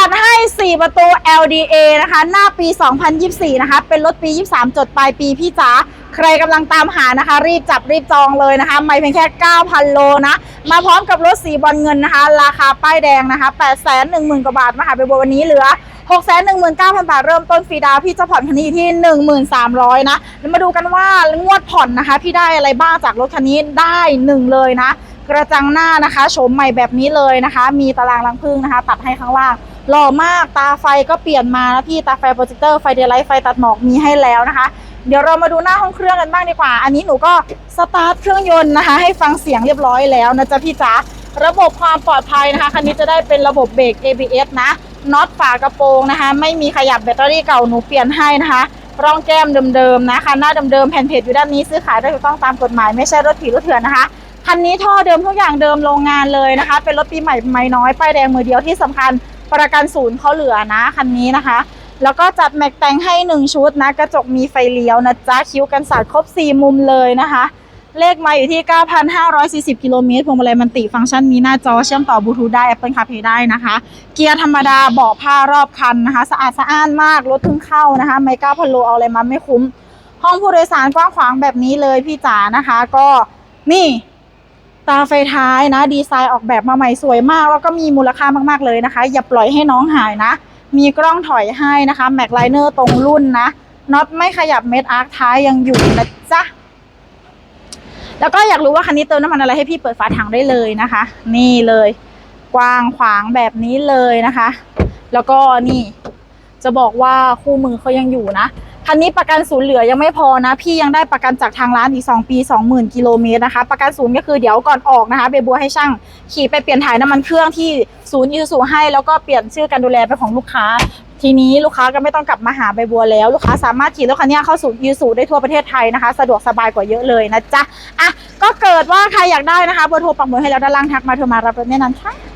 จัดให้ 4 ประตู LDA นะคะ หน้าปี 2024 นะคะ เป็นรถปี 23 จดปลายปีพี่จ๋า ใครกำลังตามหานะคะ รีบจับรีบจองเลยนะคะ ไม่เพียงแค่ 9,000 โลนะ มาพร้อมกับรถสีบอลเงินนะคะ ราคาป้ายแดงนะคะ 810,000 กว่าบาท มาหาไปบววันนี้เหลือ 619,000 บาท เริ่มต้นฟรีดาวพี่จะผ่อนคันนี้ที่ 1,300 นะแล้วมาดูกันว่างวดผ่อนนะคะ พี่ได้อะไรบ้างจากรถคันนี้ได้หนึ่งเลยนะกระจังหน้านะคะโฉมใหม่แบบนี้เลยนะคะ มีตารางรังพึ่งนะคะ ตัดให้ข้างล่าง หล่อมากตาไฟก็เปลี่ยนมานะพี่ตาไฟโปรเจคเตอร์ไฟเดลไลท์ไฟตัดหมอกมีให้แล้วนะคะ เดี๋ยวเรามาดูหน้าห้องเครื่องกันบ้างดีกว่า อันนี้หนูก็สตาร์ทเครื่องยนต์นะคะ ให้ฟังเสียงเรียบร้อยแล้วนะจ๊ะพี่จ๋าระบบความปลอดภัยนะคะคันนี้จะได้เป็นระบบเบรก ABS นะน็อตฝากระโปรงนะคะ ไม่มีขยับแบตเตอรี่เก่าหนูเปลี่ยนให้นะคะร่องแก้มเดิมๆนะคันหน้าเดิมๆแผ่นเพจอยู่ด้านนี้ซื้อขายได้ถูกต้องตามกฎหมายไม่ใช่รถผีรถเถื่อนนะคะคันนี้ท่อเดิมทุกอย่างเดิมโรงงานเลยนะคะ เป็นรถปีใหม่ไม่น้อยป้ายแดงมือเดียวที่สำคัญ ประกันศูนย์เขาเหลือนะคันนี้นะคะ แล้วก็จัดแม็กแต่งให้ 1 ชุดนะ กระจกมีไฟเลี้ยวนะจ๊ะคิ้วกันสาดครบ 4 มุมเลยนะคะ เลขมาอยู่ที่ 9,540 กิโลเมตรพวงมาลัยมันติฟังก์ชันมีหน้าจอเชื่อมต่อบลูทูธได้ Apple CarPlay ได้นะคะ เกียร์ธรรมดาเบาะผ้ารอบคันนะคะ สะอาดสะอ้านมากรถเพิ่งเข้านะคะ ไม่ก้าพันโลเอาอะไรมาไม่คุ้ม ห้องผู้โดยสารกว้างขวางแบบนี้เลยพี่จ๋านะคะ ก็นี่ ตาไฟท้ายนะ ดีไซน์ออกแบบมาใหม่สวยมาก แล้วก็มีมูลค่ามากๆเลยนะคะ อย่าปล่อยให้น้องหายนะ มีกล้องถอยให้นะคะแม็กไลเนอร์ตรงรุ่นนะน็อตไม่ขยับเม็ดอาร์คท้ายยังอยู่นะจ๊ะแล้วก็อยากรู้ว่าคันนี้เติมน้ำมันอะไรให้พี่เปิดฝาถังได้เลยนะคะ นี่เลย กว้างขวางแบบนี้เลยนะคะ แล้วก็นี่จะบอกว่าคู่มือเขายังอยู่นะ คันนี้ประกันศูนย์เหลือยังไม่พอนะ พี่ยังได้ประกันจากทางร้านอีก 2 ปี 20,000กิโลเมตรนะคะ ประกันศูนย์ก็คือเดี๋ยวก่อนออกนะคะเบบัวให้ช่างขี่ไปเปลี่ยนถ่ายน้ำมันเครื่องที่ศูนย์ยูสูให้ แล้วก็เปลี่ยนชื่อการดูแลเป็นของลูกค้า ทีนี้ลูกค้าก็ไม่ต้องกลับมาหาใบบัวแล้ว ลูกค้าสามารถขี่รถคันนี้เข้าศูนย์ยูสูได้ทั่วประเทศไทยนะคะ สะดวกสบายกว่าเยอะเลยนะจ๊ะอะก็เกิดว่าใครอยากได้นะคะเบอร์โทรปักหมุดให้แล้วด้านล่างทักมาโทรมารับรถแน่นอนค่ะ